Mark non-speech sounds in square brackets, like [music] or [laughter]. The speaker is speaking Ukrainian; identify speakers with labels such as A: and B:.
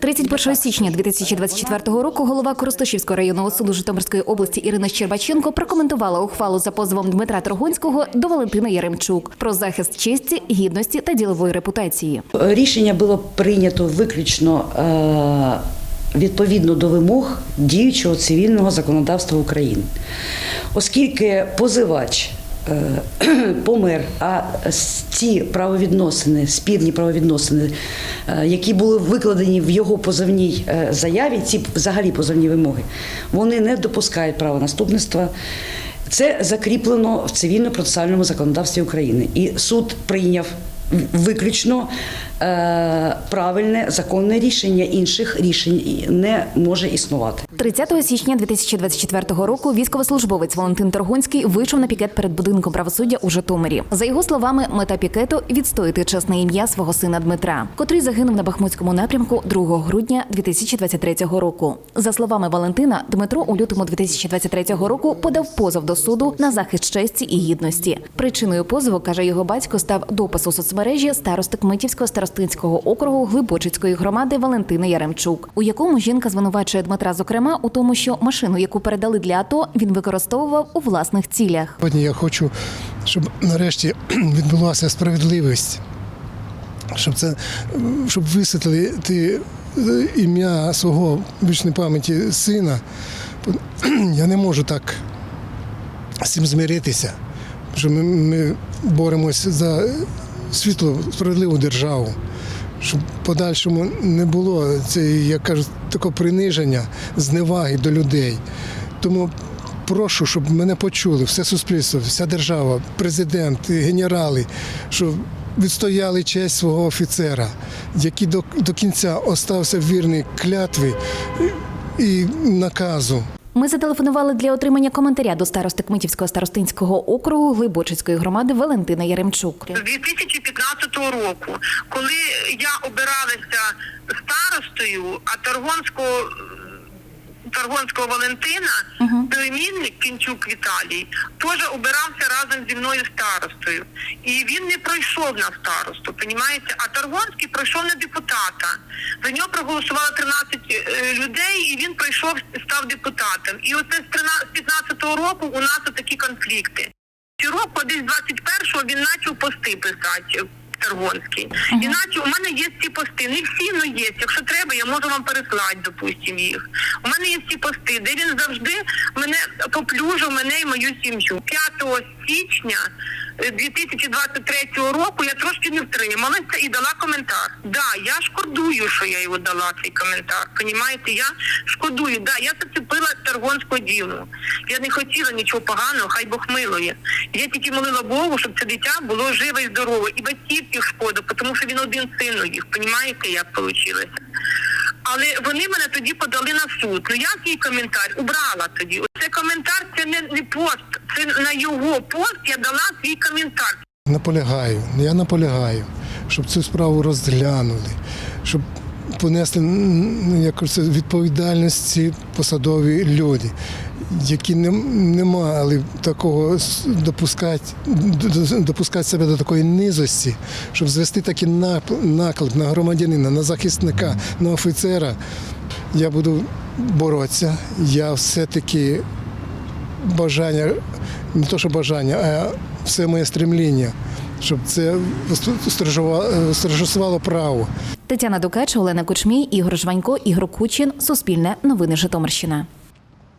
A: 31 січня 2024 року голова Коростишівського районного суду Житомирської області Ірина Щербаченко прокоментувала ухвалу за позовом Дмитра Торгонського до Валентини Яремчук про захист честі, гідності та ділової репутації.
B: Рішення було прийнято виключно е, відповідно до вимог діючого цивільного законодавства України. Оскільки позивач [clears throat] помер, а ці правовідносини, спірні правовідносини, е, які були викладені в його позовній е, заяві, ці взагалі позовні вимоги, вони не допускають права наступництва. Це закріплено в цивільно-процесуальному законодавстві України. І суд прийняв виключно е, правильне законне рішення. Інших рішень не може існувати.
A: 30 січня 2024 року військовослужбовець Валентин Торгонський вийшов на пікет перед будинком правосуддя у Житомирі. За його словами, мета пікету відстояти чесне ім'я свого сина Дмитра, котрий загинув на Бахмутському напрямку 2 грудня 2023 року. За словами Валентина, Дмитро у лютому 2023 року подав позов до суду на захист честі і гідності. Причиною позову каже його батько став допис у соцмережі старости Кмитівського старостинського округу Глибочицької громади Валентини Яремчук, у якому жінка звинувачує Дмитра, зокрема, у тому, що машину, яку передали для АТО, він використовував у власних цілях.
C: Сьогодні я хочу, щоб нарешті [clears throat] відбулася справедливість, щоб це щоб висвітлити е, ім'я свого вічної пам'яті сина. [clears throat] Я не можу так з цим змиритися, що ми, ми боремося за світлу, справедливу державу. Щоб подальшому не було цієї, як кажуть, такого приниження, зневаги до людей. Тому прошу, щоб мене почули, все суспільство, вся держава, президент, генерали, щоб відстояли честь свого офіцера, який до, до кінця остався вірний клятві і наказу.
A: Ми зателефонували для отримання коментаря до старости Кмитівського старостинського округу Глибочицької громади Валентина Яремчук.
D: з 2015 року, коли я обиралася старостою, а Таргонського Таргонського Валентина, племінник Кінчук Віталій, теж обирався разом зі мною старостою. І він не пройшов на старосту, понімаєте? А Таргонський пройшов на депутата. За нього проголосувало 13 е, людей, і він пройшов, став депутатом. І оце з 13 з 15-го року у нас такі конфлікти. Цього року, десь 21-го, він почав пости писати. Таргонський. Іначе у мене є ці пости. Не всі, але є. Якщо треба, я можу вам переслати, допустимо, їх. У мене є ці пости, де він завжди мене поплюжив, мене і мою сім'ю. 5 січня 2023 року я трошки не втрималася і дала коментар. Да, я шкодую, що я його дала цей коментар. Понімаєте, я шкодую. Да, я зацепила Таргонського ділу. Я не хотіла нічого поганого, хай Бог милує. Я тільки молила Богу, щоб це дитя було живе і здорове. І батьків шкода, тому що він один син у їх. Понімаєте, як вийшло? Але вони мене тоді подали на суд. Ну я свій коментар убрала тоді. Це коментар, це не, не пост. Це на його пост я дала свій коментар.
C: Наполягаю, я наполягаю, щоб цю справу розглянули, щоб понесли м, як кажуть, відповідальність посадові люди, які не, не мали такого допускати, допускати себе до такої низості, щоб звести такий наклеп на громадянина, на захисника, на офіцера. Я буду боротися. Я все-таки бажання, не то що бажання, а все моє стремління, щоб це стражува- страждувало право.
A: Тетяна Дукач, Олена Кучмій, Ігор Жванько, Ігор Кучин. Суспільне новини Житомирщина.